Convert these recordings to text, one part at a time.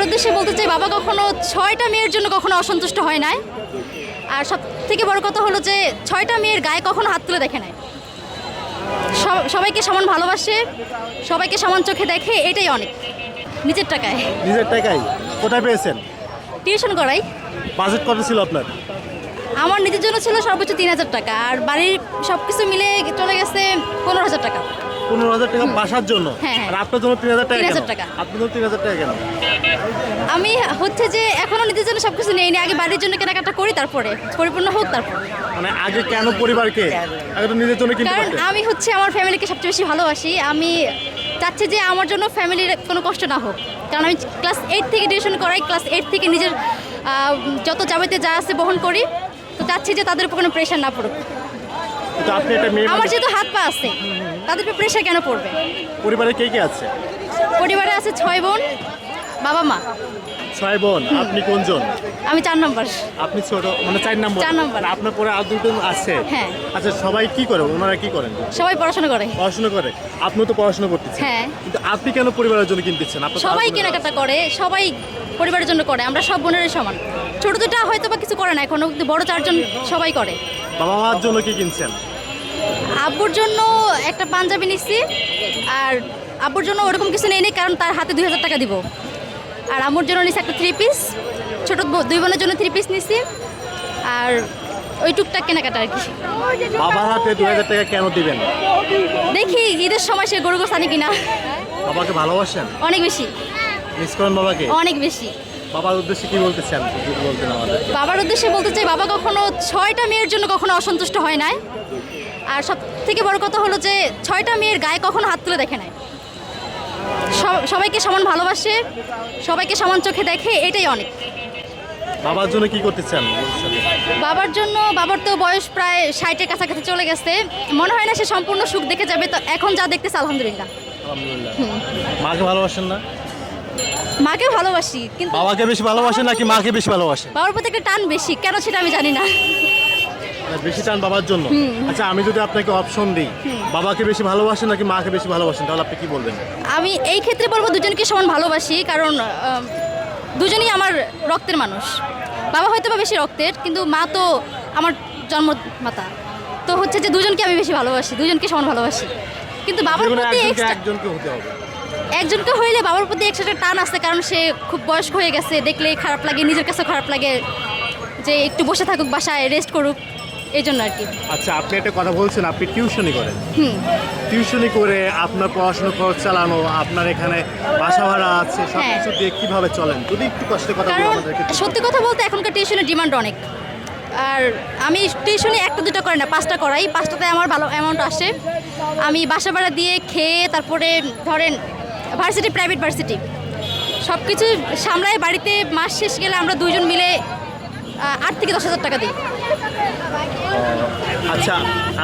বাবার উদ্দেশ্যে বলতে চাই বাবা কখনো ছয়টা মেয়ের জন্য কখনো অসন্তুষ্ট হয় নাই। আর সব থেকে বড় কথা হলো যে ছয়টা মেয়ের গায়ে কখনো হাত তুলে দেখে নাই। সব- সবাইকে সমান ভালোবাসে সবাইকে সমান চোখে দেখে এটাই অনেক। নিজের টাকায়। নিজের টাকায়। কোথায় পেয়েছেন? টিউশন করাই। বাজেট কত ছিল আপনার? আমার নিজের জন্য ছিল সর্বোচ্চ তিন হাজার টাকা আর বাড়ির সব কিছু মিলে চলে গেছে পনেরো হাজার টাকা। পনেরো হাজার টাকা বাসার জন্য? হ্যাঁ, হ্যাঁ। আর আপনার জন্য তিন হাজার টাকা 3,000 টাকা। আপনার জন্য তিন হাজার টাকা কেন? আমি হচ্ছে যে এখনও নিজের জন্য সব কিছু নেই আগে বাড়ির জন্য কেনাকাটা করি তারপরে পরিপূর্ণ হোক তারপর। মানে আগে কেন পরিবারকে? আগে তো নিজের জন্য কিনতে কারণ আমি হচ্ছে আমার ফ্যামিলিকে সবচেয়ে বেশি ভালোবাসি। আমি চাচ্ছি যে আমার জন্য ফ্যামিলির কোনো কষ্ট না হোক। কারণ আমি ক্লাস এইট থেকে টিউশন করাই ক্লাস এইট থেকে নিজের যত যাবতীয় যা আছে বহন করি। তো চাচ্ছি যে তাদের উপর কোনো প্রেশার না পড়ুক। আপনি আমার যেহেতু হাত পা আছে তাদের উপর প্রেশার কেন পড়বে? পরিবারে কে কে আছে? পরিবারে আছে ছয় বোন বাবা মা। ছয় বোন আপনি কোনজন? আমি চার নম্বর। আপনি ছোট মানে চার নম্বর। চার নম্বর। আপনার পরে আর দুজন আছে? হ্যাঁ। আচ্ছা সবাই কি করে? ওনারা কি করেন? সবাই পড়াশোনা করে। পড়াশোনা করে। আপনিও তো পড়াশোনা করতেছেন। হ্যাঁ। কিন্তু আপনি কেন পরিবারের জন্য কিনতেছেন? আপনার তো সবাই কেনাকাটা করে সবাই পরিবারের জন্য করে আমরা সব বোনেরই সমান। ছোট দুটা হয়তো বা কিছু করে না এখনও কিন্তু বড় চারজন সবাই করে। বাবা মার জন্য কি কিনছেন? আব্বুর জন্য একটা পাঞ্জাবি নিচ্ছি আর আব্বুর জন্য ওরকম কিছু নেই নি কারণ তার হাতে দুই হাজার টাকা দিব। আর আম্মুর জন্য নিচ্ছি একটা থ্রি পিস ছোট দুই বোনের জন্য থ্রি পিস নিচ্ছি আর ওই টুকটাক কেনাকাটা আর কি। বাবার হাতে দু হাজার টাকা কেন দিবেন? দেখি ঈদের সময় সে গরু গোস আনে কিনা। বাবাকে ভালোবাসেন? অনেক বেশি। মিস করেন বাবাকে? অনেক বেশি। বাবার উদ্দেশ্যে কি বলতে চান? বলতেন আমাদের? বাবার উদ্দেশ্যে বলতে চাই বাবা কখনো ছয়টা মেয়ের জন্য কখনো অসন্তুষ্ট হয় নাই। আর সব থেকে বড় কথা হলো যে ছয়টা মেয়ের গায়ে কখনো হাত তুলে দেখে নাই। সবাইকে সমান ভালোবাসে সবাইকে সমান চোখে দেখে এটাই অনেক। বাবার জন্য কি করতে চান? বাবার জন্য বাবার তো বয়স প্রায় ষাটের কাছাকাছি চলে গেছে। মনে হয় না সে সম্পূর্ণ সুখ দেখে যাবে তো এখন যা দেখতেছে আলহামদুলিল্লাহ। আলহামদুলিল্লাহ। মাকে ভালোবাসেন না? মাকে ভালোবাসি কিন্তু বাবাকে বেশি ভালোবাসেন নাকি মাকে বেশি ভালোবাসেন বাবার প্রতি একটা টান বেশি কেন সেটা আমি জানি না। মানে বেশি টান বাবার জন্য? আচ্ছা আমি যদি আপনাকে অপশন দিই বাবাকে বেশি ভালোবাসেন নাকি মাকে বেশি ভালোবাসেন তাহলে আপনি কি বলবেন? আমি এই ক্ষেত্রে বলব দুজনকে সমান ভালোবাসি কারণ দুজনই আমার রক্তের মানুষ। বাবা হয়তো বা বেশি রক্তের কিন্তু মা তো আমার জন্মমাতা তো হচ্ছে যে দুজনকে আমি বেশি ভালোবাসি দুজনকে সমান ভালোবাসি। কিন্তু বাবার প্রতি একজনকে হতে হবে। একজনকে হইলে বাবার প্রতি একসাথে টান আছে কারণ সে খুব বয়স্ক হয়ে গেছে দেখলে খারাপ লাগে নিজের কাছে খারাপ লাগে যে একটু বসে থাকুক বাসায় রেস্ট করুক এই জন্য আর কি। আচ্ছা আপনি একটা কথা বলছেন আপনি টিউশনই করেন? হুম। টিউশনি করে আপনার পড়াশোনা খরচ চালানো আপনার এখানে বাসা ভাড়া আছে সব হ্যাঁ। কিছু দিয়ে কীভাবে চলেন? যদি একটু কষ্টের কথা বলে কারণ আমাদেরকে সত্যি কথা বলতে এখনকার টিউশনের ডিমান্ড অনেক। আর আমি টিউশনে একটা দুটো করি না পাঁচটা করাই। পাঁচটাতে আমার ভালো অ্যামাউন্ট আসে। আমি বাসা ভাড়া দিয়ে খেয়ে তারপরে ধরেন ভার্সিটি প্রাইভেট ভার্সিটি সব কিছু সামলায় বাড়িতে মাস শেষ গেলে আমরা দুজন মিলে আট থেকে দশ হাজার টাকা দিই। আচ্ছা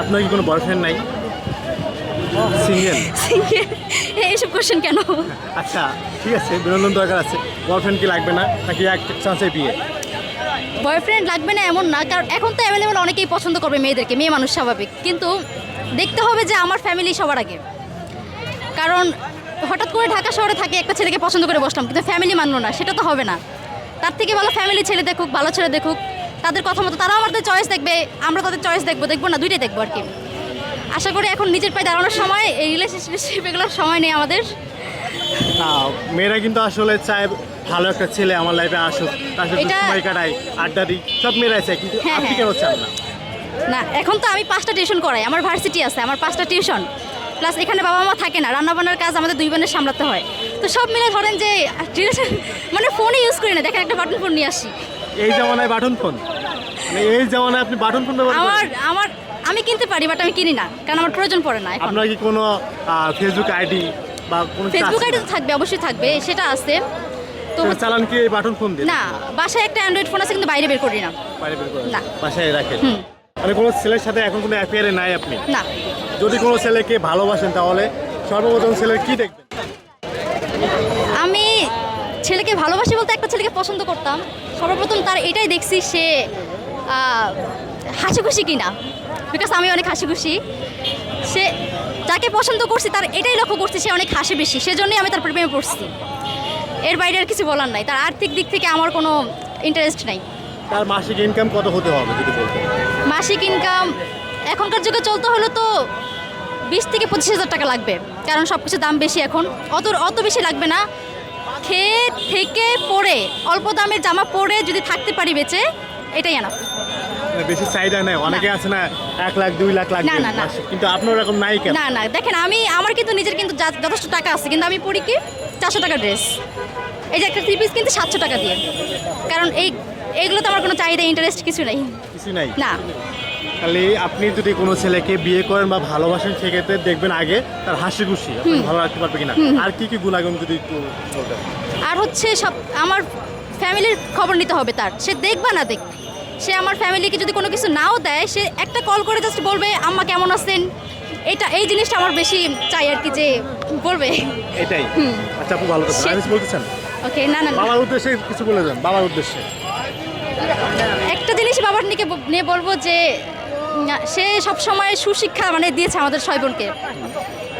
আপনার কি কোনো বয়ফ্রেন্ড নাই? সিঙ্গেল এইসব কোশ্চেন কেন? আচ্ছা ঠিক আছে বিনোদন দরকার আছে। বয়ফ্রেন্ড কি লাগবে না? নাকি এক চান্সে বিয়ে? বয়ফ্রেন্ড লাগবে না এমন না কারণ এখন তো অ্যাভেলেবেল অনেকেই পছন্দ করবে মেয়েদেরকে মেয়ে মানুষ স্বাভাবিক। কিন্তু দেখতে হবে যে আমার ফ্যামিলি সবার আগে। কারণ হঠাৎ করে ঢাকা শহরে থাকে একটা ছেলেকে পছন্দ করে বসলাম কিন্তু ফ্যামিলি মানলো না সেটা তো হবে না। তার থেকে ভালো ফ্যামিলি ছেলে দেখুক ভালো ছেলে দেখুক তাদের কথা মতো তারাও আমাদের চয়েস দেখবে আমরা তাদের চয়েস দেখব দেখব না দুইটাই দেখব আর কি। আশা করি এখন নিজের পায়ে দাঁড়ানোর সময় এই রিলেশনশিপ এগুলোর সময় নেই আমাদের। না মেয়েরা কিন্তু আসলে চায় ভালো একটা ছেলে আমার লাইফে আসুক তার সাথে সময় কাটাই আড্ডা দিই সব মেয়েরাই চায় কিন্তু হ্যাঁ, আপনি হ্যাঁ। কেন চান না? না এখন তো আমি পাঁচটা টিউশন করাই আমার ভার্সিটি আছে আমার পাঁচটা টিউশন প্লাস এখানে বাবা মা থাকে না রান্নাবান্নার কাজ আমাদের দুই বোনের সামলাতে হয়। তো সব মিলে ধরেন যে মানে ফোনই ইউজ করি না। দেখেন একটা বাটন ফোন নিয়ে আসি। এই জামানায় বাটন ফোন মানে এই জামানায় আপনি বাটন ফোন ব্যবহার আমার আমার আমি কিনতে পারি বাট আমি কিনি না কারণ আমার প্রয়োজন পড়ে না আপনার কি কোনো ফেসবুক আইডি বা কোনো ফেসবুক আইডি তো থাকবে অবশ্যই থাকবে সেটা আছে। তো চালান কি এই বাটন ফোন দিয়ে? না বাসায় একটা অ্যান্ড্রয়েড ফোন আছে কিন্তু বাইরে বের করি না। বাইরে বের করেন? না। বাসায় রাখেন। মানে কোনো ছেলের সাথে এখন কোনো অ্যাফেয়ারে নাই আপনি? না। যদি কোনো ছেলেকে ভালোবাসেন তাহলে সর্বপ্রথম ছেলের কি দেখবেন? আমি ছেলেকে ভালোবাসি বলতে একটা ছেলেকে পছন্দ করতাম। সর্বপ্রথম তার এটাই দেখছি সে হাসি খুশি কিনা। বিকজ আমি অনেক হাসি খুশি সে যাকে পছন্দ করছি তার এটাই লক্ষ্য করছি সে অনেক হাসি বেশি। সেজন্যই আমি তার প্রেমে পড়ছি। এর বাইরে আর কিছু বলার নাই। তার আর্থিক দিক থেকে আমার কোনো ইন্টারেস্ট নাই। তার মাসিক ইনকাম কত হতে হবে যদি মাসিক ইনকাম এখনকার যুগে চলতে হলে তো বিশ থেকে পঁচিশ হাজার টাকা লাগবে। কারণ সব কিছুর দাম বেশি এখন। অত অত বেশি লাগবে না। খেয়ে থেকে পরে অল্প দামের জামা পরে যদি থাকতে পারি বেচে এটাই আনা। বেশি চাহিদা নেই। অনেকে আছে না এক লাখ দুই লাখ লাগবে। না, না। কিন্তু আপনার এরকম নাই কেন? না না। দেখেন আমি আমার কিন্তু নিজের কিন্তু যথেষ্ট টাকা আছে। কিন্তু আমি পড়ি কি? চারশো টাকা ড্রেস এই যে একটা থ্রি পিস কিন্তু সাতশো টাকা দিয়ে। কারণ এই এইগুলোতে আমার কোনো চাহিদা ইন্টারেস্ট কিছু নেই। কিছু নাই? না। তাহলে আপনি যদি কোনো ছেলেকে বিয়ে করেন বা ভালোবাসেন সেক্ষেত্রে দেখবেন আগে তার হাসি খুশি আপনি ভালো রাখতে পারবে কিনা। আর কি কি গুণাগুণ যদি একটু বলতেন? আর হচ্ছে সব আমার ফ্যামিলির খবর নিতে হবে তার। সে দেখবা না দেখ। সে আমার ফ্যামিলিকে যদি কোনো কিছু নাও দেয় সে একটা কল করে জাস্ট বলবে আম্মা কেমন আছেন? এটা এই জিনিসটা আমার বেশি চাই আর কি যে বলবে। এটাই। আচ্ছা আপু ভালো সে- আমি বলতেছেন? ওকে না না বাবার উদ্দেশ্যে কিছু বলে যান বাবার উদ্দেশ্যে। একটা জিনিস বাবার নিয়ে বলব যে সে সব সময় সুশিক্ষা মানে দিয়েছে আমাদের ছয় বোনকে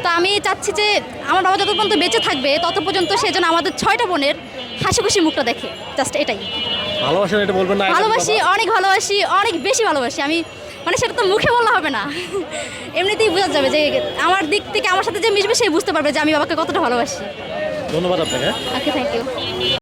তো আমি চাচ্ছি যে আমার বাবা যত পর্যন্ত বেঁচে থাকবে তত পর্যন্ত সে যেন আমাদের ছয়টা বোনের হাসি খুশি মুখটা দেখে। জাস্ট এটাই। ভালোবাসেন এটা বলবেন না ভালোবাসি অনেক ভালোবাসি অনেক বেশি ভালোবাসি। আমি মানে সেটা তো মুখে বলা হবে না। এমনিতেই বোঝা যাবে যে আমার দিক থেকে আমার সাথে যে মিশবে সে বুঝতে পারবে যে আমি বাবাকে কতটা ভালোবাসি। ধন্যবাদ আপনাকে। Okay thank you